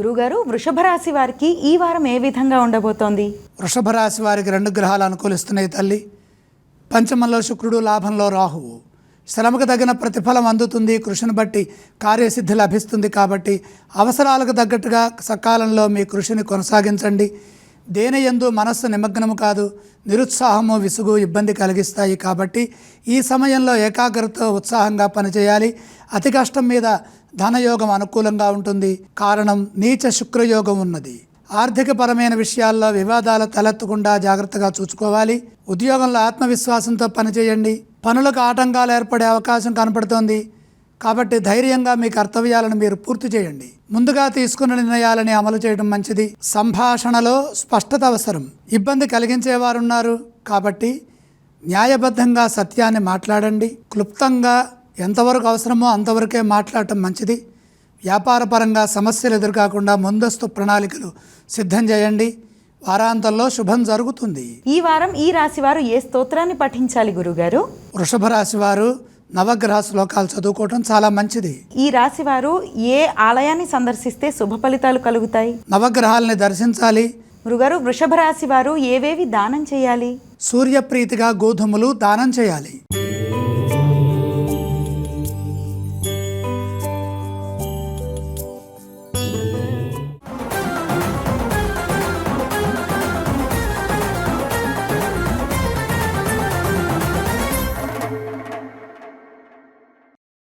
గురుగారు వృషభ రాశి వారికి ఈ వారం ఏ విధంగా ఉండబోతోంది? వృషభ రాశి వారికి రెండు గ్రహాలు అనుకూలిస్తున్నాయి తల్లి. పంచమంలో శుక్రుడు లాభంలో రాహువు. శ్రమకు తగిన ప్రతిఫలం అందుతుంది కృషిని బట్టి కార్యసిద్ధి లభిస్తుంది కాబట్టి అవసరాలకు తగ్గట్టుగా సకాలంలో మీ కృషిని కొనసాగించండి. దేని యందు మనస్సు నిమగ్నము కాదు నిరుత్సాహము విసుగు ఇబ్బంది కలిగిస్తాయి కాబట్టి ఈ సమయంలో ఏకాగ్రతతో ఉత్సాహంగా పనిచేయాలి. అతి కష్టం మీద ధనయోగం అనుకూలంగా ఉంటుంది. కారణం నీచ శుక్రయోగం ఉన్నది. ఆర్థికపరమైన విషయాల్లో వివాదాలు తలెత్తకుండా జాగ్రత్తగా చూసుకోవాలి. ఉద్యోగంలో ఆత్మవిశ్వాసంతో పనిచేయండి. పనులకు ఆటంకాలు ఏర్పడే అవకాశం కనపడుతోంది. కాబట్టి ధైర్యంగా మీ కర్తవ్యాలను మీరు పూర్తి చేయండి. ముందుగా తీసుకున్న నిర్ణయాలని అమలు చేయడం మంచిది. సంభాషణలో స్పష్టత అవసరం. ఇబ్బంది కలిగించేవారున్నారు. కాబట్టి న్యాయబద్ధంగా సత్యాన్ని మాట్లాడండి. క్లుప్తంగా ఎంతవరకు అవసరమో అంతవరకే మాట్లాడటం మంచిది. వ్యాపారపరంగా సమస్యలు ఎదురుకాకుండా ముందస్తు ప్రణాళికలు సిద్ధం చేయండి. వారాంతంలో శుభం జరుగుతుంది. ఈ వారం ఈ రాశి వారు ఏ స్తోత్రాన్ని పఠించాలి గురుగారు? వృషభ రాశి వారు నవగ్రహ శ్లోకాలు చదువుకోవటం చాలా మంచిది. ఈ రాశి వారు ఏ ఆలయాన్ని సందర్శిస్తే శుభ ఫలితాలు కలుగుతాయి? నవగ్రహాలని దర్శించాలి. గురుగారు వృషభ రాశి వారు ఏవేవి దానం చేయాలి? సూర్యప్రీతిగా గోధుమలు దానం చేయాలి.